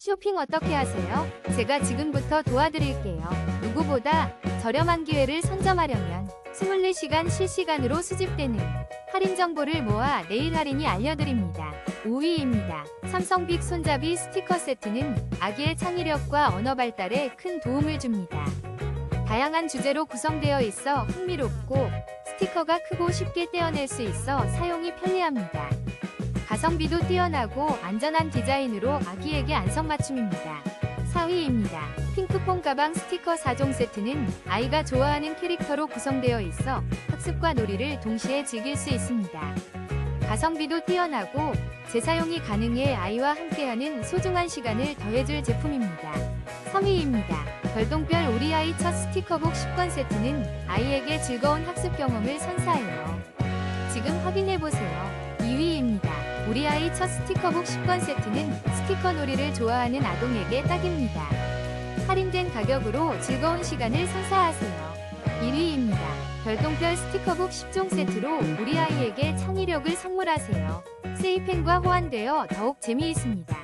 쇼핑 어떻게 하세요? 제가 지금부터 도와드릴게요. 누구보다 저렴한 기회를 선점하려면 24시간 실시간으로 수집되는 할인 정보를 모아 내일 할인이 알려드립니다. 5위입니다. 삼성 빅 손잡이 스티커 세트는 아기의 창의력과 언어 발달에 큰 도움을 줍니다. 다양한 주제로 구성되어 있어 흥미롭고 스티커가 크고 쉽게 떼어낼 수 있어 사용이 편리합니다. 가성비도 뛰어나고 안전한 디자인으로 아기에게 안성맞춤입니다. 4위입니다. 핑크퐁 가방 스티커 4종 세트는 아이가 좋아하는 캐릭터로 구성되어 있어 학습과 놀이를 동시에 즐길 수 있습니다. 가성비도 뛰어나고 재사용이 가능해 아이와 함께하는 소중한 시간을 더해줄 제품입니다. 3위입니다. 별똥별 우리 아이 첫 스티커북 10권 세트는 아이에게 즐거운 학습 경험을 선사해요. 지금 확인해보세요. 2위입니다. 우리 아이 첫 스티커북 10권 세트는 스티커 놀이를 좋아하는 아동에게 딱입니다. 할인된 가격으로 즐거운 시간을 선사하세요. 1위입니다. 별똥별 스티커북 10종 세트로 우리 아이에게 창의력을 선물하세요. 세이펜과 호환되어 더욱 재미있습니다.